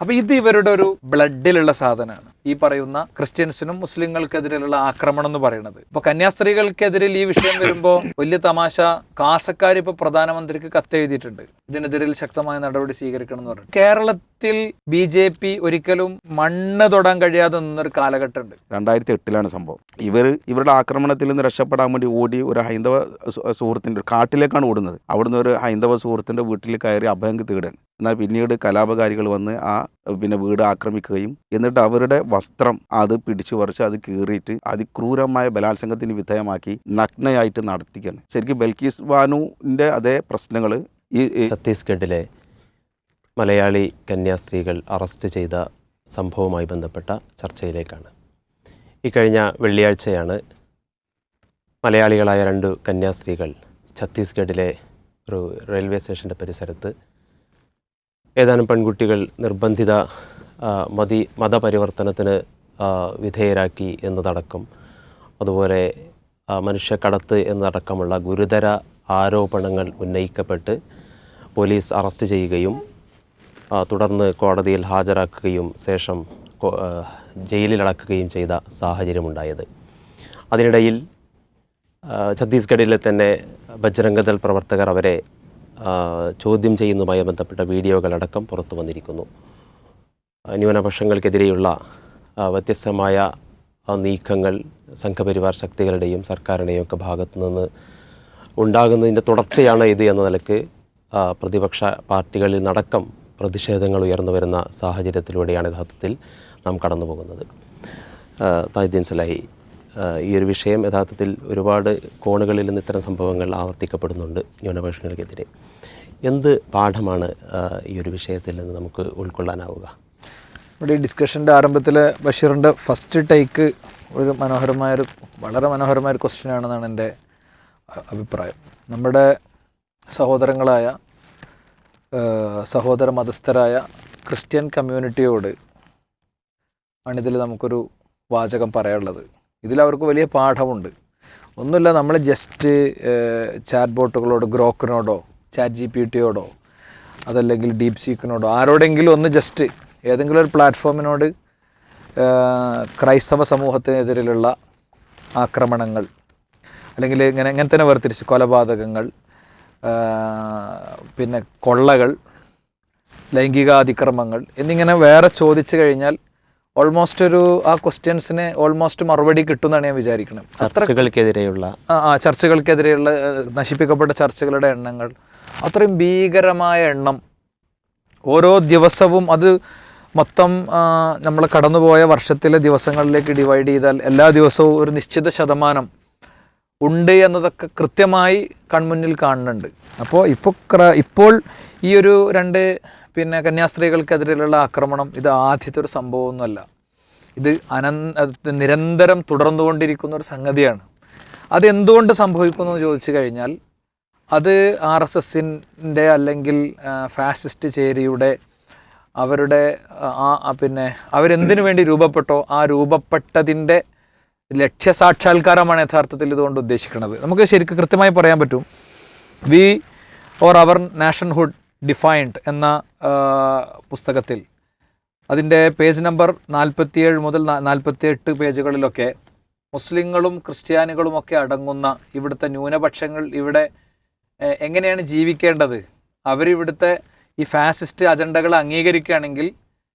അപ്പൊ ഇത് ഇവരുടെ ഒരു ബ്ലഡിലുള്ള സാധനമാണ്. ഈ പറയുന്ന ക്രിസ്ത്യൻസിനും മുസ്ലിങ്ങൾക്കെതിരെയുള്ള ആക്രമണം എന്ന് പറയുന്നത്. ഇപ്പൊ കന്യാസ്ത്രീകൾക്കെതിരെ ഈ വിഷയം വരുമ്പോൾ വലിയ തമാശ. കാസക്കാർ ഇപ്പൊ പ്രധാനമന്ത്രിക്ക് കത്തെഴുതിയിട്ടുണ്ട്. ഇതിനെതിരെ ശക്തമായ നടപടി സ്വീകരിക്കണം എന്ന് പറഞ്ഞു കേരളത്തിൽ ബി ജെ പി ഒരിക്കലും മണ്ണ് തൊടാൻ കഴിയാതെ നിന്നൊരു കാലഘട്ടമുണ്ട്. രണ്ടായിരത്തി എട്ടിലാണ് സംഭവം. ഇവർ ഇവരുടെ ആക്രമണത്തിൽ നിന്ന് രക്ഷപ്പെടാൻ വേണ്ടി ഓടി ഒരു ഹൈന്ദവ സുഹൃത്തിന്റെ കാട്ടിലേക്കാണ് ഓടുന്നത്. അവിടുന്ന് ഒരു ഹൈന്ദവ സുഹൃത്തിന്റെ വീട്ടിൽ കയറി അഭയം തേടാൻ എന്നാൽ പിന്നീട് കലാപകാരികൾ വന്ന് ആ പിന്നെ വീട് ആക്രമിക്കുകയും എന്നിട്ട് അവരുടെ വസ്ത്രം അത് പിടിച്ചു പറിച്ച് അത് കീറിയിട്ട് അതിക്രൂരമായ ബലാത്സംഗത്തിന് വിധേയമാക്കി നഗ്നയായിട്ട് നടത്തിക്കുകയാണ്. ശരിക്കും ബൽക്കീസ് ബാനുവിന്റെ അതേ പ്രശ്നങ്ങൾ ഈ ഛത്തീസ്ഗഡിലെ മലയാളി കന്യാസ്ത്രീകൾ അറസ്റ്റ് ചെയ്ത സംഭവവുമായി ബന്ധപ്പെട്ട ചർച്ചയിലേക്കാണ്. ഇക്കഴിഞ്ഞ വെള്ളിയാഴ്ചയാണ് മലയാളികളായ രണ്ട് കന്യാസ്ത്രീകൾ ഛത്തീസ്ഗഡിലെ ഒരു റെയിൽവേ സ്റ്റേഷന്റെ പരിസരത്ത് ഏതാനും പെൺകുട്ടികൾ നിർബന്ധിത മതി മതപരിവർത്തനത്തിന് വിധേയരാക്കി എന്നതടക്കം. അതുപോലെ മനുഷ്യക്കടത്ത് എന്നതടക്കമുള്ള ഗുരുതര ആരോപണങ്ങൾ ഉന്നയിക്കപ്പെട്ട് പോലീസ് അറസ്റ്റ് ചെയ്യുകയും തുടർന്ന് കോടതിയിൽ ഹാജരാക്കുകയും ശേഷം ജയിലിലടക്കുകയും ചെയ്ത സാഹചര്യമുണ്ടായത്. അതിനിടയിൽ ഛത്തീസ്ഗഡിലെ തന്നെ ബജ്രംഗദൾ പ്രവർത്തകർ അവരെ ചോദ്യം ചെയ്യുന്നതുമായി ബന്ധപ്പെട്ട വീഡിയോകളടക്കം പുറത്തു വന്നിരിക്കുന്നു. ന്യൂനപക്ഷങ്ങൾക്കെതിരെയുള്ള വ്യത്യസ്തമായ നീക്കങ്ങൾ സംഘപരിവാർ ശക്തികളുടെയും സർക്കാരിന്റെയും ഒക്കെ ഭാഗത്തു നിന്ന് ഉണ്ടാകുന്നതിന്റെ തുടർച്ചയാണ് ഇത് എന്ന നിലയ്ക്ക് പ്രതിപക്ഷ പാർട്ടികളിൽ നടക്കം പ്രതിഷേധങ്ങൾ ഉയർന്നു വരുന്ന സാഹചര്യത്തിലൂടെയാണ് യഥാർത്ഥത്തിൽ നാം കടന്നു പോകുന്നത്. താജുദ്ദീൻ സലാഹി ഈ ഒരു വിഷയം യഥാർത്ഥത്തിൽ ഒരുപാട് കോണുകളിൽ നിന്ന് ഇത്തരം സംഭവങ്ങൾ ആവർത്തിക്കപ്പെടുന്നുണ്ട് ന്യൂനപക്ഷങ്ങൾക്കെതിരെ. എന്ത് പാഠമാണ് ഈ ഒരു വിഷയത്തിൽ നിന്ന് നമുക്ക് ഉൾക്കൊള്ളാനാവുക? നമ്മുടെ ഈ ഡിസ്കഷന്റെ ആരംഭത്തിൽ ബഷീറിന്റെ ഫസ്റ്റ് ടേക്ക് ഒരു മനോഹരമായൊരു വളരെ മനോഹരമായൊരു ക്വസ്റ്റ്യൻ ആണെന്നാണ് എന്റെ അഭിപ്രായം. നമ്മുടെ സഹോദരങ്ങളായ സഹോദര മതസ്ഥരായ ക്രിസ്ത്യൻ കമ്മ്യൂണിറ്റിയോട് ആണിതിൽ നമുക്കൊരു വാചകം പറയാനുള്ളത്. ഇതിൽ അവർക്ക് വലിയ പാഠമുണ്ട്. ഒന്നുമില്ല നമ്മൾ ജസ്റ്റ് ചാറ്റ് ബോട്ടുകളോട് ഗ്രോക്കിനോടോ ചാറ്റ് ജി പി ടിയോടോ അതല്ലെങ്കിൽ ഡീപ് സീക്കിനോടോ ആരോടെങ്കിലും ഒന്ന് ജസ്റ്റ് ഏതെങ്കിലും ഒരു പ്ലാറ്റ്ഫോമിനോട് ക്രൈസ്തവ സമൂഹത്തിനെതിരെയുള്ള ആക്രമണങ്ങൾ അല്ലെങ്കിൽ ഇങ്ങനെ ഇങ്ങനെ തന്നെ വേർതിരിച്ച് കൊലപാതകങ്ങൾ പിന്നെ കൊള്ളകൾ ലൈംഗികാതിക്രമങ്ങൾ എന്നിങ്ങനെ വേറെ ചോദിച്ചു കഴിഞ്ഞാൽ ഓൾമോസ്റ്റ് ഒരു ആ ക്വസ്റ്റ്യൻസിന് ഓൾമോസ്റ്റ് മറുപടി കിട്ടുമെന്നാണ് ഞാൻ വിചാരിക്കുന്നത് ചർച്ചകൾക്കെതിരെയുള്ള ആ ചർച്ചകൾക്കെതിരെയുള്ള നശിപ്പിക്കപ്പെട്ട ചർച്ചകളുടെ എണ്ണങ്ങൾ അത്രയും ഭീകരമായ എണ്ണം. ഓരോ ദിവസവും അത് മൊത്തം നമ്മൾ കടന്നുപോയ വർഷത്തിലെ ദിവസങ്ങളിലേക്ക് ഡിവൈഡ് ചെയ്താൽ എല്ലാ ദിവസവും ഒരു നിശ്ചിത ശതമാനം ഉണ്ട് എന്നതൊക്കെ കൃത്യമായി കൺമുന്നിൽ കാണുന്നുണ്ട്. അപ്പോൾ ഇപ്പോൾ ഇപ്പോൾ ഈ ഒരു രണ്ട് പിന്നെ കന്യാസ്ത്രീകൾക്കെതിരെയുള്ള ആക്രമണം ഇത് ആദ്യത്തെ ഒരു സംഭവമൊന്നുമല്ല. ഇത് അനന്ത നിരന്തരം തുടർന്നുകൊണ്ടിരിക്കുന്ന ഒരു സംഗതിയാണ്. അതെന്തുകൊണ്ട് സംഭവിക്കുന്നു എന്ന് ചോദിച്ചു കഴിഞ്ഞാൽ അത് ആർ എസ് എസിന്റെ അല്ലെങ്കിൽ ഫാസിസ്റ്റ് ചേരിയുടെ അവരുടെ ആ പിന്നെ അവരെന്തിനു വേണ്ടി രൂപപ്പെട്ടോ ആ രൂപപ്പെട്ടതിന്റെ ലക്ഷ്യസാക്ഷാത്കാരമാണ് യഥാർത്ഥത്തിൽ ഇതുകൊണ്ട് ഉദ്ദേശിക്കുന്നത്. നമുക്ക് ശരിക്കും കൃത്യമായി പറയാൻ പറ്റും. We or our nationhood defined എന്ന പുസ്തകത്തിൽ അതിന്റെ പേജ് നമ്പർ നാൽപ്പത്തിയേഴ് മുതൽ നാൽപ്പത്തിയെട്ട് പേജുകളിലൊക്കെ മുസ്ലിങ്ങളും ക്രിസ്ത്യാനികളുമൊക്കെ അടങ്ങുന്ന ഇവിടുത്തെ ന്യൂനപക്ഷങ്ങൾ ഇവിടെ എങ്ങനെയാണ് ജീവിക്കേണ്ടത്? അവരിവിടുത്തെ ഈ ഫാസിസ്റ്റ് അജണ്ടകൾ അംഗീകരിക്കുകയാണെങ്കിൽ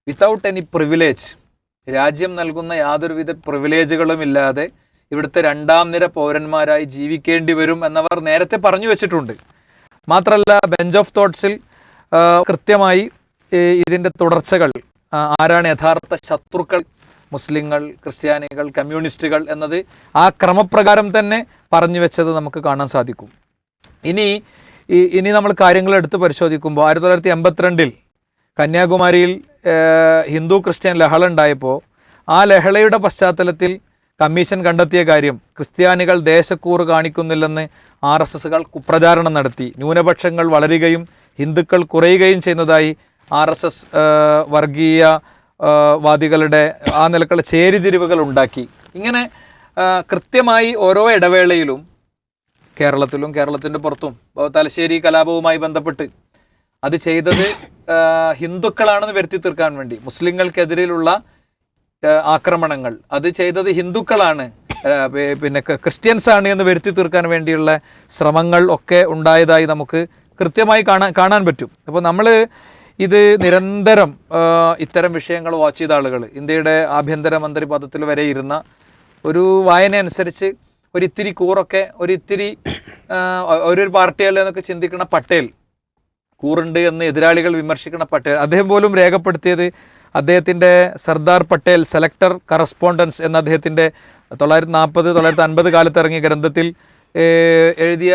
വിത്തൗട്ട് എനി പ്രിവിലേജ് രാജ്യം നൽകുന്ന യാതൊരുവിധ പ്രിവിലേജുകളും ഇല്ലാതെ ഇവിടുത്തെ രണ്ടാം നിര പൗരന്മാരായി ജീവിക്കേണ്ടി വരും എന്നവർ നേരത്തെ പറഞ്ഞു വെച്ചിട്ടുണ്ട്. മാത്രമല്ല ബെഞ്ച് ഓഫ് തോട്ട്സിൽ കൃത്യമായി ഇതിന്റെ തുടർച്ചകൾ ആരാണ് യഥാർത്ഥ ശത്രുക്കൾ? മുസ്ലിങ്ങൾ ക്രിസ്ത്യാനികൾ കമ്മ്യൂണിസ്റ്റുകൾ എന്നത് ആ ക്രമപ്രകാരം തന്നെ പറഞ്ഞു വെച്ചത് നമുക്ക് കാണാൻ സാധിക്കും. ഇനി ഇനി നമ്മൾ കാര്യങ്ങൾ എടുത്ത് പരിശോധിക്കുമ്പോൾ ആയിരത്തി തൊള്ളായിരത്തി എൺപത്തിരണ്ടിൽ കന്യാകുമാരിയിൽ ഹിന്ദു ക്രിസ്ത്യൻ ലഹള ഉണ്ടായപ്പോൾ ആ ലഹളയുടെ പശ്ചാത്തലത്തിൽ കമ്മീഷൻ കണ്ടെത്തിയ കാര്യം ക്രിസ്ത്യാനികൾ ദേശക്കൂറ് കാണിക്കുന്നില്ലെന്ന് ആർ എസ് എസുകൾ കുപ്രചാരണം നടത്തി. ന്യൂനപക്ഷങ്ങൾ വളരുകയും ഹിന്ദുക്കൾ കുറയുകയും ചെയ്യുന്നതായി ആർ എസ് എസ് വർഗീയ വാദികളുടെ ആ നിലക്കുള്ള ചേരിതിരിവുകൾ ഉണ്ടാക്കി. ഇങ്ങനെ കൃത്യമായി ഓരോ ഇടവേളയിലും കേരളത്തിലും കേരളത്തിന്റെ പുറത്തും. തലശ്ശേരി കലാപവുമായി ബന്ധപ്പെട്ട് അത് ചെയ്തത് ഹിന്ദുക്കളാണെന്ന് വരുത്തി തീർക്കാൻ വേണ്ടി. മുസ്ലിങ്ങൾക്കെതിരെയുള്ള ആക്രമണങ്ങൾ. അത് ചെയ്തത് ഹിന്ദുക്കളാണ്. പിന്നെ ക്രിസ്ത്യൻസ് ആണ് എന്ന് വരുത്തി തീർക്കാൻ വേണ്ടിയുള്ള ശ്രമങ്ങൾ ഒക്കെ ഉണ്ടായതായി നമുക്ക് കൃത്യമായി കാണാൻ കാണാൻ പറ്റും. അപ്പോൾ നമ്മൾ ഇത് നിരന്തരം ഇത്തരം വിഷയങ്ങൾ വാച്ച് ചെയ്ത ആളുകൾ ഇന്ത്യയുടെ ആഭ്യന്തരമന്ത്രി പദത്തിൽ വരെ ഇരുന്ന ഒരു വായന അനുസരിച്ച് ഒരിത്തിരി കൂറൊക്കെ ഒരിത്തിരി ഒരു പാർട്ടിയല്ല എന്നൊക്കെ ചിന്തിക്കുന്ന പട്ടേൽ കൂറുണ്ട് എന്ന് എതിരാളികൾ വിമർശിക്കുന്ന പട്ടേൽ അദ്ദേഹം പോലും രേഖപ്പെടുത്തിയത് അദ്ദേഹത്തിന്റെ സർദാർ പട്ടേൽ സെലക്ടർ കറസ്പോണ്ടൻസ് എന്ന അദ്ദേഹത്തിന്റെ തൊള്ളായിരത്തി നാൽപ്പത് തൊള്ളായിരത്തി അൻപത് കാലത്ത് ഇറങ്ങിയ ഗ്രന്ഥത്തിൽ എഴുതിയ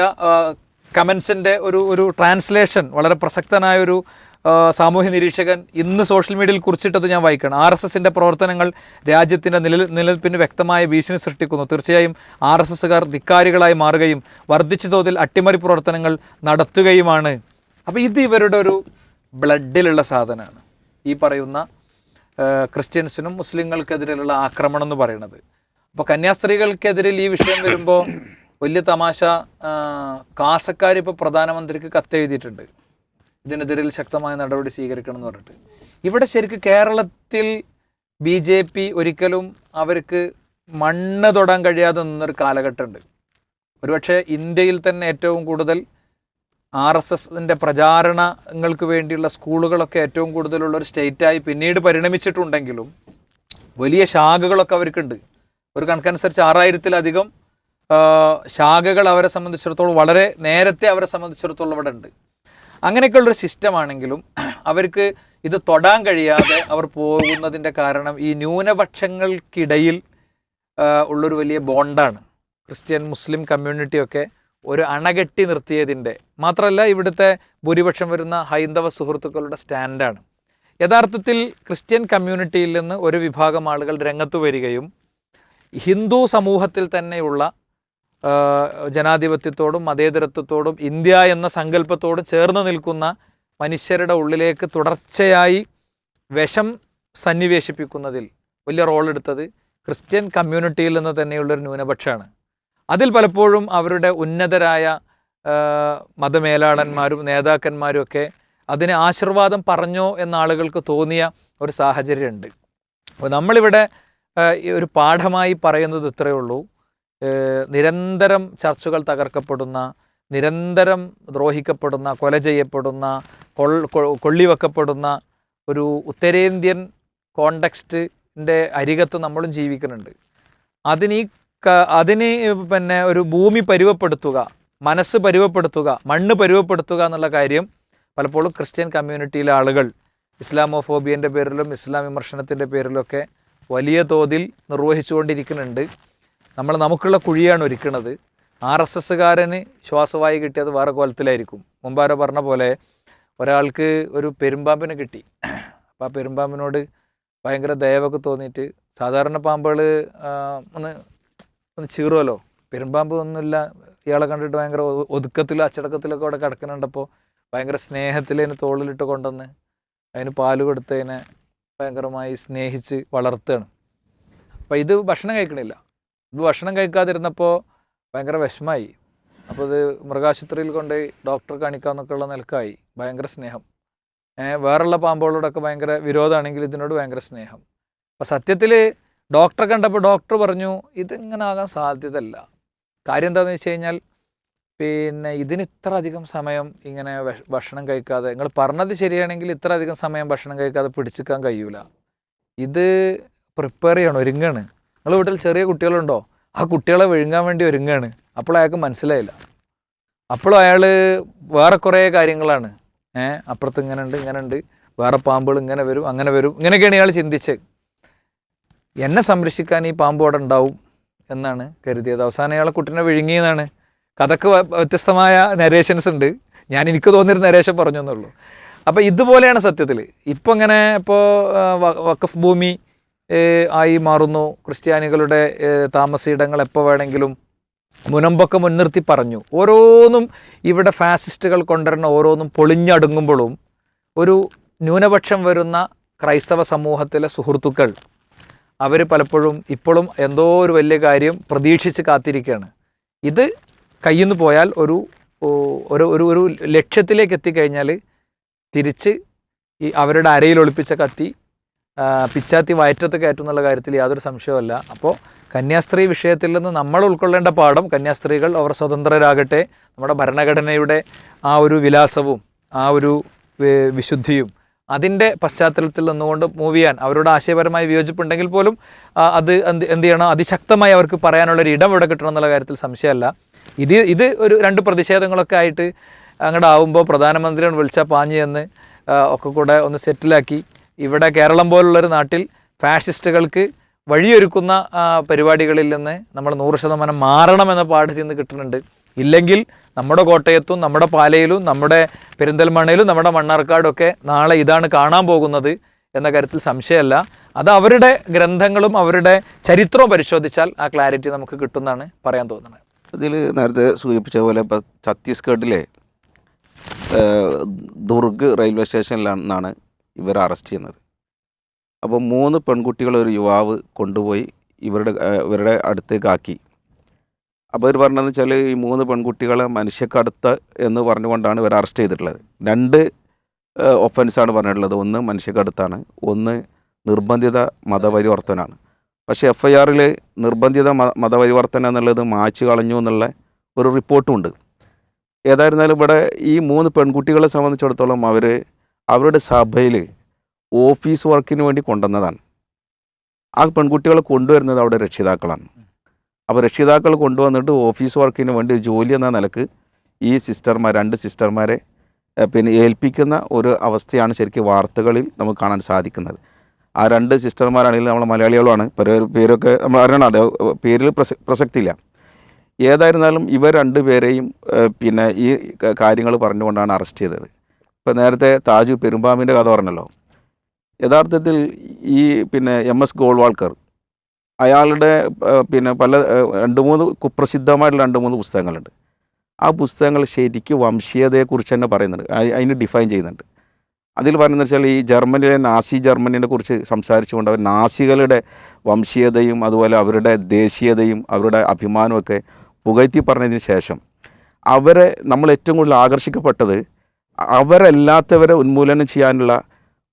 കമൻസിന്റെ ഒരു ഒരു ട്രാൻസ്ലേഷൻ വളരെ പ്രസക്തനായ ഒരു ആ, സാമൂഹ്യ നിരീക്ഷകൻ ഇന്ന് സോഷ്യൽ മീഡിയയിൽ കുറിച്ചിട്ടത് ഞാൻ വായിക്കണം ആർ എസ് എസിന്റെ പ്രവർത്തനങ്ങൾ രാജ്യത്തിന്റെ നില നിലനിൽപ്പിന് വ്യക്തമായ ഭീഷണി സൃഷ്ടിക്കുന്നു. തീർച്ചയായും ആർ എസ് എസ്സുകാർ ധിക്കാരികളായി മാറുകയും വർദ്ധിച്ച തോതിൽ അട്ടിമറി പ്രവർത്തനങ്ങൾ നടത്തുകയുമാണ്. അപ്പോൾ ഇത് ഇവരുടെ ഒരു ബ്ലഡിലുള്ള സാധനമാണ്. ഈ പറയുന്ന ക്രിസ്ത്യൻസിനും മുസ്ലിങ്ങൾക്കെതിരെയുള്ള ആക്രമണം എന്ന് പറയുന്നത്. അപ്പോൾ കന്യാസ്ത്രീകൾക്കെതിരിൽ ഈ വിഷയം വരുമ്പോൾ വലിയ തമാശ കാസക്കാർ ഇപ്പോൾ പ്രധാനമന്ത്രിക്ക് കത്തെഴുതിയിട്ടുണ്ട്. ഇതിനെതിരിൽ ശക്തമായ നടപടി സ്വീകരിക്കണം എന്ന് പറഞ്ഞിട്ട്. ഇവിടെ ശരിക്കും കേരളത്തിൽ ബി ജെ പി ഒരിക്കലും അവർക്ക് മണ്ണ് തൊടാൻ കഴിയാതെ നിന്നൊരു കാലഘട്ടമുണ്ട്. ഒരുപക്ഷെ ഇന്ത്യയിൽ തന്നെ ഏറ്റവും കൂടുതൽ ആർ എസ് എസിന്റെ പ്രചാരണങ്ങൾക്ക് വേണ്ടിയുള്ള സ്കൂളുകളൊക്കെ ഏറ്റവും കൂടുതലുള്ള ഒരു സ്റ്റേറ്റായി പിന്നീട് പരിണമിച്ചിട്ടുണ്ടെങ്കിലും വലിയ ശാഖകളൊക്കെ അവർക്കുണ്ട്. ഒരു കണക്കനുസരിച്ച് ആറായിരത്തിലധികം ശാഖകൾ അവരെ സംബന്ധിച്ചിടത്തോളം വളരെ നേരത്തെ അവരെ സംബന്ധിച്ചിടത്തോളം ഇവിടെ ഉണ്ട്. അങ്ങനെയൊക്കെയുള്ളൊരു സിസ്റ്റമാണെങ്കിലും അവർക്ക് ഇത് തൊടാൻ കഴിയാതെ അവർ പോകുന്നതിന്റെ കാരണം ഈ ന്യൂനപക്ഷങ്ങൾക്കിടയിൽ ഉള്ളൊരു വലിയ ബോണ്ടാണ്. ക്രിസ്ത്യൻ മുസ്ലിം കമ്മ്യൂണിറ്റിയൊക്കെ ഒരു അണകെട്ടി നിർത്തിയതിന്റെ മാത്രമല്ല ഇവിടുത്തെ ഭൂരിപക്ഷം വരുന്ന ഹൈന്ദവ സുഹൃത്തുക്കളുടെ സ്റ്റാൻഡാണ്. യഥാർത്ഥത്തിൽ ക്രിസ്ത്യൻ കമ്മ്യൂണിറ്റിയിൽ നിന്ന് ഒരു വിഭാഗം ആളുകൾ രംഗത്ത് വരികയും ഹിന്ദു സമൂഹത്തിൽ തന്നെയുള്ള ജനാധിപത്യത്തോടും മതേതരത്വത്തോടും ഇന്ത്യ എന്ന സങ്കല്പത്തോടും ചേർന്ന് നിൽക്കുന്ന മനുഷ്യരുടെ ഉള്ളിലേക്ക് തുടർച്ചയായി വിഷം സന്നിവേശിപ്പിക്കുന്നതിൽ വലിയ റോൾ എടുത്തത് ക്രിസ്ത്യൻ കമ്മ്യൂണിറ്റിയിൽ നിന്ന് തന്നെയുള്ളൊരു ന്യൂനപക്ഷമാണ്. അതിൽ പലപ്പോഴും അവരുടെ ഉന്നതരായ മതമേലാളന്മാരും നേതാക്കന്മാരും ഒക്കെ അതിനെ ആശീർവാദം പറഞ്ഞോ എന്ന ആളുകൾക്ക് തോന്നിയ ഒരു സാഹചര്യമുണ്ട്. അപ്പോൾ നമ്മളിവിടെ ഒരു പാഠമായി പറയുന്നത് ഇത്രയേ ഉള്ളൂ. നിരന്തരം ചർച്ചുകൾ തകർക്കപ്പെടുന്ന നിരന്തരം ദ്രോഹിക്കപ്പെടുന്ന കൊല ചെയ്യപ്പെടുന്ന കൊള്ളിവെക്കപ്പെടുന്ന ഒരു ഉത്തരേന്ത്യൻ കോണ്ടക്സ്റ്റിന്റെ അരികത്ത് നമ്മളും ജീവിക്കുന്നുണ്ട്. അതിന് ഈ അതിന് പിന്നെ ഒരു ഭൂമി പരുവപ്പെടുത്തുക മനസ്സ് പരുവപ്പെടുത്തുക മണ്ണ് പരുവപ്പെടുത്തുക എന്നുള്ള കാര്യം പലപ്പോഴും ക്രിസ്ത്യൻ കമ്മ്യൂണിറ്റിയിലെ ആളുകൾ ഇസ്ലാമോഫോബിയന്റെ പേരിലും ഇസ്ലാം വിമർശനത്തിന്റെ പേരിലൊക്കെ വലിയ തോതിൽ നിർവഹിച്ചുകൊണ്ടിരിക്കുന്നുണ്ട്. നമ്മൾ നമുക്കുള്ള കുഴിയാണ് ഒരുക്കുന്നത് ആർ എസ് എസ്സുകാരന് ശ്വാസവായു കിട്ടിയത് വേറെ കോലത്തിലായിരിക്കും. മുമ്പാരോ പറഞ്ഞ പോലെ ഒരാൾക്ക് ഒരു പെരുമ്പാമ്പിനെ കിട്ടി. അപ്പോൾ ആ പെരുമ്പാമ്പിനോട് ഭയങ്കര ദയവൊക്കെ തോന്നിയിട്ട് സാധാരണ പാമ്പുകൾ ഒന്ന് ഒന്ന് ചീറുമല്ലോ പെരുമ്പാമ്പ് ഒന്നുമില്ല. ഇയാളെ കണ്ടിട്ട് ഭയങ്കര ഒതുക്കത്തിലും അച്ചടക്കത്തിലൊക്കെ അവിടെ കിടക്കുന്നുണ്ടപ്പോൾ ഭയങ്കര സ്നേഹത്തിൽ അതിന് തോളിലിട്ട് കൊണ്ടുവന്ന് അതിന് പാൽ കൊടുത്തതിനെ ഭയങ്കരമായി സ്നേഹിച്ച് വളർത്തുകയാണ്. അപ്പോൾ ഇത് ഭക്ഷണം കഴിക്കണില്ല. ഇത് ഭക്ഷണം കഴിക്കാതിരുന്നപ്പോൾ ഭയങ്കര വിഷമായി. അപ്പോൾ ഇത് മൃഗാശുപത്രിയിൽ കൊണ്ടുപോയി ഡോക്ടർ കാണിക്കാമെന്നൊക്കെ ഉള്ള നിലക്കായി. ഭയങ്കര സ്നേഹം. വേറെയുള്ള പാമ്പുകളോടൊക്കെ ഭയങ്കര വിരോധമാണെങ്കിൽ ഇതിനോട് ഭയങ്കര സ്നേഹം. അപ്പോൾ സത്യത്തിൽ ഡോക്ടറെ കണ്ടപ്പോൾ ഡോക്ടർ പറഞ്ഞു ഇതിങ്ങനെ ആകാൻ സാധ്യതയല്ല. കാര്യം എന്താണെന്ന് വെച്ച് കഴിഞ്ഞാൽ പിന്നെ ഇതിന് ഇത്ര അധികം സമയം ഇങ്ങനെ ഭക്ഷ- ഭക്ഷണം കഴിക്കാതെ നിങ്ങൾ പറഞ്ഞത് ശരിയാണെങ്കിൽ ഇത്ര അധികം സമയം ഭക്ഷണം കഴിക്കാതെ പിടിച്ചിക്കാൻ കഴിയൂല. ഇത് പ്രിപ്പയർ ചെയ്യണം ഒരുങ്ങാണ്. നിങ്ങൾ വീട്ടിൽ ചെറിയ കുട്ടികളുണ്ടോ? ആ കുട്ടികളെ വിഴുങ്ങാൻ വേണ്ടി ഒരുങ്ങുകയാണ് അപ്പോൾ അയാൾക്ക് മനസ്സിലായില്ല. അപ്പോഴും അയാൾ വേറെ കുറേ കാര്യങ്ങളാണ്. ഏഹ് അപ്പുറത്ത് ഇങ്ങനെ ഉണ്ട് ഇങ്ങനെ ഉണ്ട്. വേറെ പാമ്പുകൾ ഇങ്ങനെ വരും അങ്ങനെ വരും. ഇങ്ങനെയൊക്കെയാണ് ഇയാൾ ചിന്തിച്ച് എന്നെ സംരക്ഷിക്കാൻ ഈ പാമ്പ് അവിടെ ഉണ്ടാവും എന്നാണ് കരുതിയത്. അവസാനം അയാളെ കുട്ടീനെ വിഴുങ്ങിയതാണ് കഥക്ക് വ്യത്യസ്തമായ നരേഷൻസ് ഉണ്ട്. ഞാൻ എനിക്ക് തോന്നിയൊരു നരേഷൻ പറഞ്ഞു എന്നുള്ളൂ. അപ്പോൾ ഇതുപോലെയാണ് സത്യത്തിൽ. ഇപ്പോൾ ഇങ്ങനെ ഇപ്പോൾ വഖഫ് ഭൂമി ആയി മാറുന്നു. ക്രിസ്ത്യാനികളുടെ താമസയിടങ്ങൾ എപ്പോൾ വേണമെങ്കിലും മുനമ്പൊക്കെ മുൻനിർത്തി പറഞ്ഞു. ഓരോന്നും ഇവിടെ ഫാസിസ്റ്റുകൾ കൊണ്ടുവരുന്ന ഓരോന്നും പൊളിഞ്ഞടുങ്ങുമ്പോഴും ഒരു ന്യൂനപക്ഷം വരുന്ന ക്രൈസ്തവ സമൂഹത്തിലെ സുഹൃത്തുക്കൾ അവർ പലപ്പോഴും ഇപ്പോഴും എന്തോ ഒരു വലിയ കാര്യം പ്രതീക്ഷിച്ച് കാത്തിരിക്കുകയാണ്. ഇത് കയ്യിൽ നിന്ന് പോയാൽ ഒരു ഒരു ഒരു ഒരു ലക്ഷ്യത്തിലേക്ക് എത്തിക്കഴിഞ്ഞാൽ തിരിച്ച് ഈ അവരുടെ അരയിൽ ഒളിപ്പിച്ച കത്തി പിച്ചാത്തി വയറ്റത്ത് കയറ്റും എന്നുള്ള കാര്യത്തിൽ യാതൊരു സംശയമല്ല. അപ്പോൾ കന്യാസ്ത്രീ വിഷയത്തിൽ നിന്ന് നമ്മൾ ഉൾക്കൊള്ളേണ്ട പാഠം കന്യാസ്ത്രീകൾ അവർ സ്വതന്ത്രരാകട്ടെ. നമ്മുടെ ഭരണഘടനയുടെ ആ ഒരു വിലാസവും ആ ഒരു വിശുദ്ധിയും അതിന്റെ പശ്ചാത്തലത്തിൽ നിന്നുകൊണ്ട് മൂവ് ചെയ്യാൻ അവരോട് ആശയപരമായി വിയോജിപ്പുണ്ടെങ്കിൽ പോലും അത് എന്ത് എന്ത് ചെയ്യണം? അതിശക്തമായി അവർക്ക് പറയാനുള്ള ഒരു ഇടം ഇവിടെ കിട്ടണം എന്നുള്ള കാര്യത്തിൽ സംശയമല്ല. ഇത് ഇത് ഒരു രണ്ട് പ്രതിഷേധങ്ങളൊക്കെ ആയിട്ട് അങ്ങോട്ട് ആവുമ്പോൾ പ്രധാനമന്ത്രിയാണ് വിളിച്ചാൽ പാഞ്ഞ് എന്ന് ഒക്കെ കൂടെ ഒന്ന് സെറ്റിലാക്കി ഇവിടെ കേരളം പോലുള്ളൊരു നാട്ടിൽ ഫാഷിസ്റ്റുകൾക്ക് വഴിയൊരുക്കുന്ന പരിപാടികളിൽ നിന്ന് നമ്മൾ നൂറ് ശതമാനം മാറണമെന്ന പാഠത്തിൽ നിന്ന് കിട്ടുന്നുണ്ട്. ഇല്ലെങ്കിൽ നമ്മുടെ കോട്ടയത്തും നമ്മുടെ പാലയിലും നമ്മുടെ പെരിന്തൽമണ്ണയിലും നമ്മുടെ മണ്ണാർക്കാടും ഒക്കെ നാളെ ഇതാണ് കാണാൻ പോകുന്നത് എന്ന കാര്യത്തിൽ സംശയമല്ല. അത് അവരുടെ ഗ്രന്ഥങ്ങളും അവരുടെ ചരിത്രവും പരിശോധിച്ചാൽ ആ ക്ലാരിറ്റി നമുക്ക് കിട്ടുമെന്നാണ് പറയാൻ തോന്നുന്നത്. ഇതിൽ നേരത്തെ സൂചിപ്പിച്ച പോലെ ഇപ്പോൾ ഛത്തീസ്ഗഡിലെ ദുർഗ് റെയിൽവേ സ്റ്റേഷനിലാണ് ഇവർ അറസ്റ്റ് ചെയ്യുന്നത്. അപ്പോൾ മൂന്ന് പെൺകുട്ടികളെ ഒരു യുവാവ് കൊണ്ടുപോയി ഇവരുടെ ഇവരുടെ അടുത്തേക്കാക്കി അപ്പോൾ ഇവർ പറഞ്ഞതെന്ന് വെച്ചാൽ ഈ മൂന്ന് പെൺകുട്ടികളെ മനുഷ്യക്കടത്ത് എന്ന് പറഞ്ഞുകൊണ്ടാണ് ഇവർ അറസ്റ്റ് ചെയ്തിട്ടുള്ളത്. രണ്ട് ഒഫൻസാണ് പറഞ്ഞിട്ടുള്ളത്. ഒന്ന് മനുഷ്യക്കടത്താണ്. ഒന്ന് നിർബന്ധിത മതപരിവർത്തനമാണ് പക്ഷേ എഫ് ഐ ആറിൽ നിർബന്ധിത മതപരിവർത്തനം എന്നുള്ളത് മായ്ച്ചു കളഞ്ഞു എന്നുള്ള ഒരു റിപ്പോർട്ടും ഉണ്ട്. ഏതായിരുന്നാലും ഇവിടെ ഈ മൂന്ന് പെൺകുട്ടികളെ സംബന്ധിച്ചിടത്തോളം അവർ അവരുടെ സഭയിൽ ഓഫീസ് വർക്കിന് വേണ്ടി കൊണ്ടുവന്നതാണ്. ആ പെൺകുട്ടികളെ കൊണ്ടുവരുന്നത് അവിടെ രക്ഷിതാക്കളാണ്. അപ്പോൾ രക്ഷിതാക്കൾ കൊണ്ടുവന്നിട്ട് ഓഫീസ് വർക്കിന് വേണ്ടി ജോലി എന്ന നിലയ്ക്ക് ഈ സിസ്റ്റർമാർ രണ്ട് സിസ്റ്റർമാരെ പിന്നെ ഏൽപ്പിക്കുന്ന ഒരു അവസ്ഥയാണ് ശരിക്കും വാർത്തകളിൽ നമുക്ക് കാണാൻ സാധിക്കുന്നത്. ആ രണ്ട് സിസ്റ്റർമാരാണെങ്കിൽ നമ്മൾ മലയാളികളുമാണ് പേര് പേരൊക്കെ നമ്മൾ അറിയണം. പേരിൽ പ്രസ പ്രസക്തിയില്ല. ഏതായിരുന്നാലും ഇവർ രണ്ടുപേരെയും പേരെയും പിന്നെ ഈ കാര്യങ്ങൾ പറഞ്ഞുകൊണ്ടാണ് അറസ്റ്റ് ചെയ്തത്. ഇപ്പോൾ നേരത്തെ താജു പെരുമ്പാമ്പിന്റെ കഥ പറഞ്ഞല്ലോ. യഥാർത്ഥത്തിൽ ഈ പിന്നെ എം എസ് ഗോൾവാൾക്കർ അയാളുടെ പിന്നെ പല രണ്ട് മൂന്ന് കുപ്രസിദ്ധമായിട്ടുള്ള രണ്ട് മൂന്ന് പുസ്തകങ്ങളുണ്ട്. ആ പുസ്തകങ്ങൾ ശരിക്കും വംശീയതയെക്കുറിച്ച് തന്നെ പറയുന്നുണ്ട്. അതിന് ഡിഫൈൻ ചെയ്യുന്നുണ്ട്. അതിൽ പറയുന്നത് വെച്ചാൽ ഈ ജർമ്മനിയിലെ നാസി ജർമ്മനിയെ കുറിച്ച് സംസാരിച്ചുകൊണ്ട് അവർ നാസികളുടെ വംശീയതയും അതുപോലെ അവരുടെ ദേശീയതയും അവരുടെ അഭിമാനമൊക്കെ പുകഴ്ത്തി പറഞ്ഞതിന് ശേഷം അവരെ നമ്മൾ ഏറ്റവും കൂടുതൽ ആകർഷിക്കപ്പെട്ടത് അവരല്ലാത്തവരെ ഉന്മൂലനം ചെയ്യാനുള്ള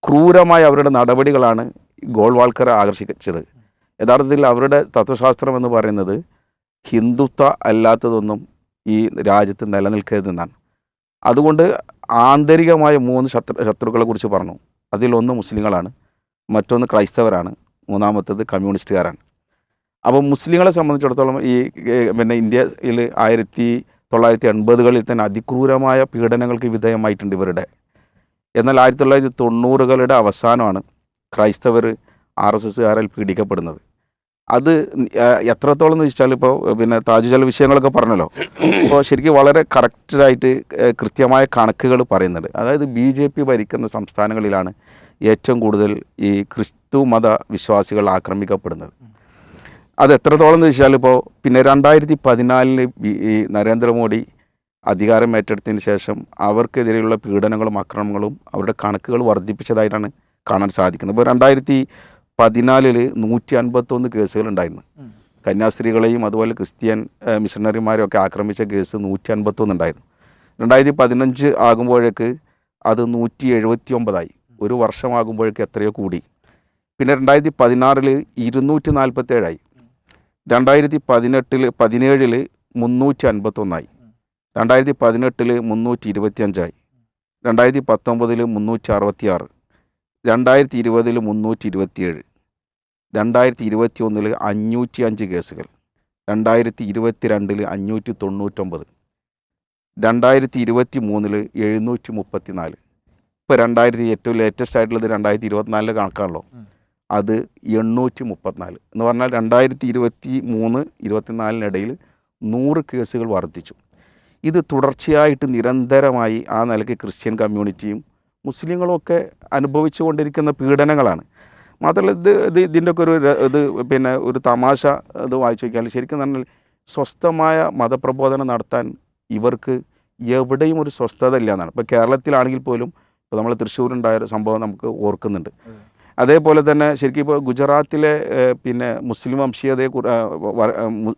ക്രൂരമായ അവരുടെ നടപടികളാണ് ഗോൾവാൾക്കറെ ആകർഷിച്ചത്. യഥാർത്ഥത്തിൽ അവരുടെ തത്വശാസ്ത്രം എന്ന് പറയുന്നത് ഹിന്ദുത്വ അല്ലാത്തതൊന്നും ഈ രാജ്യത്ത് നിലനിൽക്കരുതെന്നാണ്. അതുകൊണ്ട് ആന്തരികമായ മൂന്ന് ശത്രു ശത്രുക്കളെ കുറിച്ച് പറഞ്ഞു. അതിലൊന്ന് മുസ്ലിങ്ങളാണ് മറ്റൊന്ന് ക്രൈസ്തവരാണ് മൂന്നാമത്തേത് കമ്മ്യൂണിസ്റ്റുകാരാണ്. അപ്പോൾ മുസ്ലിങ്ങളെ സംബന്ധിച്ചിടത്തോളം ഈ പിന്നെ ഇന്ത്യയിൽ ആയിരത്തി തൊള്ളായിരത്തി എൺപതുകളിൽ തന്നെ അതിക്രൂരമായ പീഡനങ്ങൾക്ക് വിധേയമായിട്ടുണ്ട് ഇവരുടെ. എന്നാൽ ആയിരത്തി തൊള്ളായിരത്തി തൊണ്ണൂറുകളുടെ അവസാനമാണ് ക്രൈസ്തവർ ആർ എസ് എസ്സുകാരാൽ പീഡിക്കപ്പെടുന്നത്. അത് എത്രത്തോളം എന്ന് വെച്ചാൽ ഇപ്പോൾ പിന്നെ താജു ചില വിഷയങ്ങളൊക്കെ പറഞ്ഞല്ലോ. അപ്പോൾ ശരിക്കും വളരെ കറക്റ്റായിട്ട് കൃത്യമായ കണക്കുകൾ പറയുന്നുണ്ട്. അതായത് ബി ജെ പി ഭരിക്കുന്ന സംസ്ഥാനങ്ങളിലാണ് ഏറ്റവും കൂടുതൽ ഈ ക്രിസ്തു മത വിശ്വാസികൾ ആക്രമിക്കപ്പെടുന്നത്. അത് എത്രത്തോളം എന്ന് വെച്ചാൽ ഇപ്പോൾ പിന്നെ രണ്ടായിരത്തി പതിനാലിന് ഈ നരേന്ദ്രമോദി അധികാരം ഏറ്റെടുത്തതിന് ശേഷം അവർക്കെതിരെയുള്ള പീഡനങ്ങളും ആക്രമണങ്ങളും അവരുടെ കണക്കുകൾ വർദ്ധിപ്പിച്ചതായിട്ടാണ് കാണാൻ സാധിക്കുന്നത്. ഇപ്പോൾ രണ്ടായിരത്തി പതിനാലിൽ നൂറ്റി അൻപത്തൊന്ന് കേസുകളുണ്ടായിരുന്നു. ഉണ്ടായിരുന്നു കന്യാസ്ത്രീകളെയും അതുപോലെ ക്രിസ്ത്യൻ മിഷണറിമാരെയും ഒക്കെ ആക്രമിച്ച കേസ് നൂറ്റി അൻപത്തൊന്ന് ഉണ്ടായിരുന്നു രണ്ടായിരത്തി പതിനഞ്ച് ആകുമ്പോഴേക്ക് അത് നൂറ്റി എഴുപത്തി ഒമ്പതായി ഒരു വർഷമാകുമ്പോഴേക്ക് എത്രയോ കൂടി. പിന്നെ രണ്ടായിരത്തി പതിനാറിൽ ഇരുന്നൂറ്റി നാൽപ്പത്തേഴായി രണ്ടായിരത്തി പതിനെട്ടിൽ പതിനേഴിൽ മുന്നൂറ്റി അൻപത്തൊന്നായി രണ്ടായിരത്തി പതിനെട്ടിൽ മുന്നൂറ്റി ഇരുപത്തിയഞ്ചായി രണ്ടായിരത്തി പത്തൊമ്പതിൽ മുന്നൂറ്റി അറുപത്തിയാറ് രണ്ടായിരത്തി ഇരുപതിൽ മുന്നൂറ്റി ഇരുപത്തിയേഴ് രണ്ടായിരത്തി ഇരുപത്തി ഒന്നിൽ അഞ്ഞൂറ്റി അഞ്ച് കേസുകൾ. രണ്ടായിരത്തി ഇരുപത്തി രണ്ടിൽ അഞ്ഞൂറ്റി തൊണ്ണൂറ്റൊമ്പത് രണ്ടായിരത്തി ഇരുപത്തി മൂന്നിൽ എഴുന്നൂറ്റി മുപ്പത്തി നാല് ഇപ്പോൾ രണ്ടായിരത്തി ഏറ്റവും ലേറ്റസ്റ്റ് ആയിട്ടുള്ളത് രണ്ടായിരത്തി ഇരുപത്തിനാലിലെ കണക്കാണല്ലോ. അത് എണ്ണൂറ്റി മുപ്പത്തിനാല് എന്ന് പറഞ്ഞാൽ രണ്ടായിരത്തി ഇരുപത്തി മൂന്ന് ഇരുപത്തിനാലിനിടയിൽ നൂറ് കേസുകൾ വർദ്ധിച്ചു. ഇത് തുടർച്ചയായിട്ട് നിരന്തരമായി ആ നിലയ്ക്ക് ക്രിസ്ത്യൻ കമ്മ്യൂണിറ്റിയും മുസ്ലിങ്ങളൊക്കെ അനുഭവിച്ചു കൊണ്ടിരിക്കുന്ന പീഡനങ്ങളാണ്. മാത്രമല്ല ഇത് ഇത് ഇതിന്റെ ഒക്കെ ഒരു ഇത് പിന്നെ ഒരു തമാശ ഇത് വായിച്ചു നോക്കിയാൽ ശരിക്കും പറഞ്ഞാൽ സ്വസ്ഥമായ മതപ്രബോധനം നടത്താൻ ഇവർക്ക് എവിടെയും ഒരു സ്വസ്ഥത ഇല്ല എന്നാണ്. ഇപ്പോൾ കേരളത്തിലാണെങ്കിൽ പോലും ഇപ്പോൾ നമ്മൾ തൃശ്ശൂരുണ്ടായ ഒരു സംഭവം നമുക്ക് ഓർക്കുന്നുണ്ട്. അതേപോലെ തന്നെ ശരിക്കും ഇപ്പോൾ ഗുജറാത്തിലെ പിന്നെ മുസ്ലിം വംശീയതയെ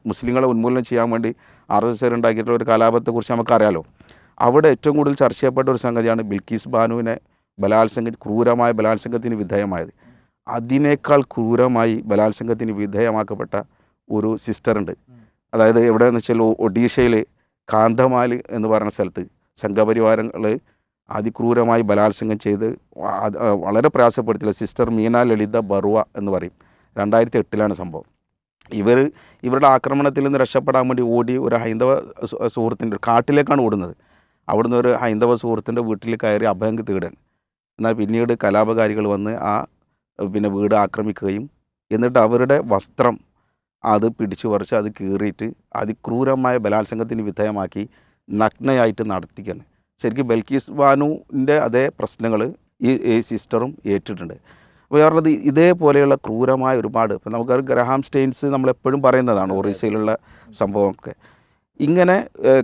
മുസ്ലിങ്ങളെ ഉന്മൂലനം ചെയ്യാൻ വേണ്ടി ആർ എസ് എസ് ഉണ്ടാക്കിയിട്ടുള്ള ഒരു കലാപത്തെക്കുറിച്ച് നമുക്കറിയാലോ. അവിടെ ഏറ്റവും കൂടുതൽ ചർച്ച ചെയ്യപ്പെട്ട ഒരു സംഗതിയാണ് ബിൽക്കീസ് ബാനുവിനെ ബലാത്സംഗ ക്രൂരമായ ബലാത്സംഗത്തിന് വിധേയമായത്. അതിനേക്കാൾ ക്രൂരമായി ബലാത്സംഗത്തിന് വിധേയമാക്കപ്പെട്ട ഒരു സിസ്റ്ററുണ്ട്. അതായത് എവിടെയെന്ന് വെച്ചാൽ ഒഡീഷയിൽ കാന്തമാൽ എന്ന് പറയുന്ന സ്ഥലത്ത് സംഘപരിവാരങ്ങൾ അതിക്രൂരമായി ബലാത്സംഗം ചെയ്ത് വളരെ പ്രയാസപ്പെടുത്തില്ല. സിസ്റ്റർ മീന ലളിത ബറുവ എന്ന് പറയും. രണ്ടായിരത്തി എട്ടിലാണ് സംഭവം. ഇവർ ഇവരുടെ ആക്രമണത്തിൽ നിന്ന് രക്ഷപ്പെടാൻ വേണ്ടി ഓടി ഒരു ഹൈന്ദവ സുഹൃത്തിന്റെ കാട്ടിലേക്കാണ് ഓടുന്നത്. അവിടുന്ന് ഒരു ഹൈന്ദവ സുഹൃത്തിന്റെ വീട്ടിൽ കയറി അഭയം തേടാൻ. എന്നാൽ പിന്നീട് കലാപകാരികൾ വന്ന് ആ പിന്നെ വീട് ആക്രമിക്കുകയും എന്നിട്ട് അവരുടെ വസ്ത്രം അത് പിടിച്ചു പറിച്ച് അത് കീറിയിട്ട് അതിക്രൂരമായ ബലാത്സംഗത്തിന് വിധേയമാക്കി നഗ്നയായിട്ട് നടത്തിക്കാണ്. ശരിക്കും ബൽക്കീസ് ബാനുവിന്റെ അതേ പ്രശ്നങ്ങൾ ഈ ഈ സിസ്റ്ററും ഏറ്റിട്ടുണ്ട്. അപ്പോൾ പറഞ്ഞത് ഇതേപോലെയുള്ള ക്രൂരമായ ഒരുപാട് ഇപ്പം നമുക്ക് ഗ്രഹാം സ്റ്റെയിൻസ് നമ്മളെപ്പോഴും പറയുന്നതാണ് ഒറീസയിലുള്ള സംഭവമൊക്കെ. ഇങ്ങനെ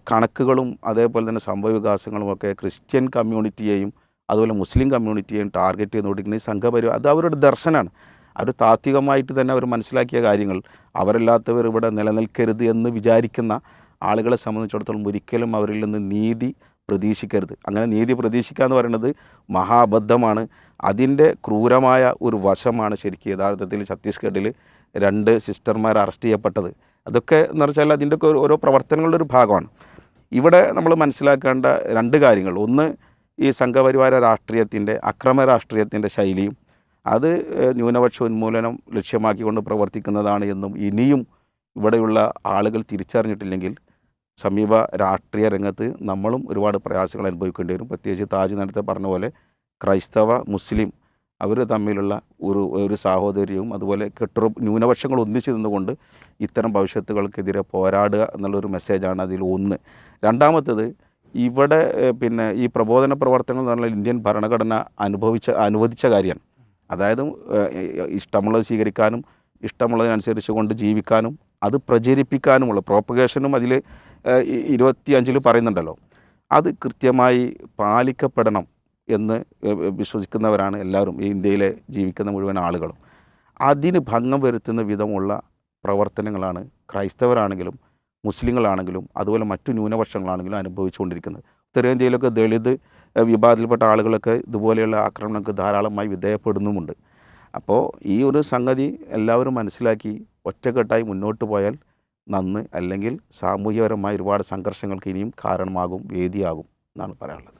കണക്കുകളും അതേപോലെ തന്നെ സംഭവ വികാസങ്ങളും ഒക്കെ ക്രിസ്ത്യൻ കമ്മ്യൂണിറ്റിയെയും അതുപോലെ മുസ്ലിം കമ്മ്യൂണിറ്റിയെയും ടാർഗറ്റ് ചെയ്തുകൊണ്ടിരിക്കുന്ന ഈ സംഘപരി അത് അവരുടെ ദർശനമാണ്. അവർ താത്വികമായിട്ട് തന്നെ അവർ മനസ്സിലാക്കിയ കാര്യങ്ങൾ അവരല്ലാത്തവർ ഇവിടെ നിലനിൽക്കരുത് എന്ന് വിചാരിക്കുന്ന ആളുകളെ സംബന്ധിച്ചിടത്തോളം ഒരിക്കലും അവരിൽ നിന്ന് നീതി പ്രതീക്ഷിക്കരുത്. അങ്ങനെ നീതി പ്രതീക്ഷിക്കുക എന്ന് പറയുന്നത് മഹാബദ്ധമാണ്. അതിന്റെ ക്രൂരമായ ഒരു വശമാണ് ശരിക്കും യഥാർത്ഥത്തിൽ ഛത്തീസ്ഗഡിൽ രണ്ട് സിസ്റ്റർമാർ അറസ്റ്റ് ചെയ്യപ്പെട്ടത്. അതൊക്കെ എന്ന് വെച്ചാൽ അതിന്റെയൊക്കെ ഓരോ പ്രവർത്തനങ്ങളുടെ ഒരു ഭാഗമാണ്. ഇവിടെ നമ്മൾ മനസ്സിലാക്കേണ്ട രണ്ട് കാര്യങ്ങൾ. ഒന്ന് ഈ സംഘപരിവാര രാഷ്ട്രീയത്തിന്റെ അക്രമ രാഷ്ട്രീയത്തിന്റെ ശൈലിയും അത് ന്യൂനപക്ഷ ഉന്മൂലനം ലക്ഷ്യമാക്കിക്കൊണ്ട് പ്രവർത്തിക്കുന്നതാണ് എന്നും ഇനിയും ഇവിടെയുള്ള ആളുകൾ തിരിച്ചറിഞ്ഞിട്ടില്ലെങ്കിൽ സമീപ രാഷ്ട്രീയ രംഗത്ത് നമ്മളും ഒരുപാട് പ്രയാസങ്ങൾ അനുഭവിക്കേണ്ടി വരും. പ്രത്യേകിച്ച് താജ് നേരത്തെ പറഞ്ഞ പോലെ ക്രൈസ്തവ മുസ്ലിം അവർ തമ്മിലുള്ള ഒരു ഒരു സാഹോദര്യവും അതുപോലെ കെട്ടുറ ന്യൂനപക്ഷങ്ങൾ ഒന്നിച്ചു നിന്നുകൊണ്ട് ഇത്തരം ഭവിഷ്യത്തുകൾക്കെതിരെ പോരാടുക എന്നുള്ളൊരു മെസ്സേജാണ് അതിൽ ഒന്ന്. രണ്ടാമത്തത് ഇവിടെ പിന്നെ ഈ പ്രബോധന പ്രവർത്തനങ്ങൾ എന്ന് പറഞ്ഞാൽ ഇന്ത്യൻ ഭരണഘടന അനുഭവിച്ച അനുവദിച്ച കാര്യമാണ്. അതായത് ഇഷ്ടമുള്ളത് സ്വീകരിക്കാനും ഇഷ്ടമുള്ളതിനനുസരിച്ച് കൊണ്ട് ജീവിക്കാനും അത് പ്രചരിപ്പിക്കാനുമുള്ള പ്രോപ്പഗേഷനും അതിൽ ഇരുപത്തി അഞ്ചിൽ പറയുന്നുണ്ടല്ലോ. അത് കൃത്യമായി പാലിക്കപ്പെടണം എന്ന് വിശ്വസിക്കുന്നവരാണ് എല്ലാവരും ഈ ഇന്ത്യയിലെ ജീവിക്കുന്ന മുഴുവൻ ആളുകളും. അതിന് ഭംഗം വരുത്തുന്ന വിധമുള്ള പ്രവർത്തനങ്ങളാണ് ക്രൈസ്തവരാണെങ്കിലും മുസ്ലിങ്ങളാണെങ്കിലും അതുപോലെ മറ്റു ന്യൂനപക്ഷങ്ങളാണെങ്കിലും അനുഭവിച്ചുകൊണ്ടിരിക്കുന്നത്. ഉത്തരേന്ത്യയിലൊക്കെ ദളിത് വിഭാഗത്തിൽപ്പെട്ട ആളുകളൊക്കെ ഇതുപോലെയുള്ള ആക്രമണങ്ങൾക്ക് ധാരാളമായി വിധേയപ്പെടുന്നുമുണ്ട്. അപ്പോൾ ഈ ഒരു സംഗതി എല്ലാവരും മനസ്സിലാക്കി ഒറ്റക്കെട്ടായി മുന്നോട്ട് പോയാൽ നന്ന് അല്ലെങ്കിൽ സാമൂഹ്യപരമായ ഒരുപാട് സംഘർഷങ്ങൾക്ക് ഇനിയും കാരണമാകും വേദിയാകും എന്നാണ് പറയാനുള്ളത്.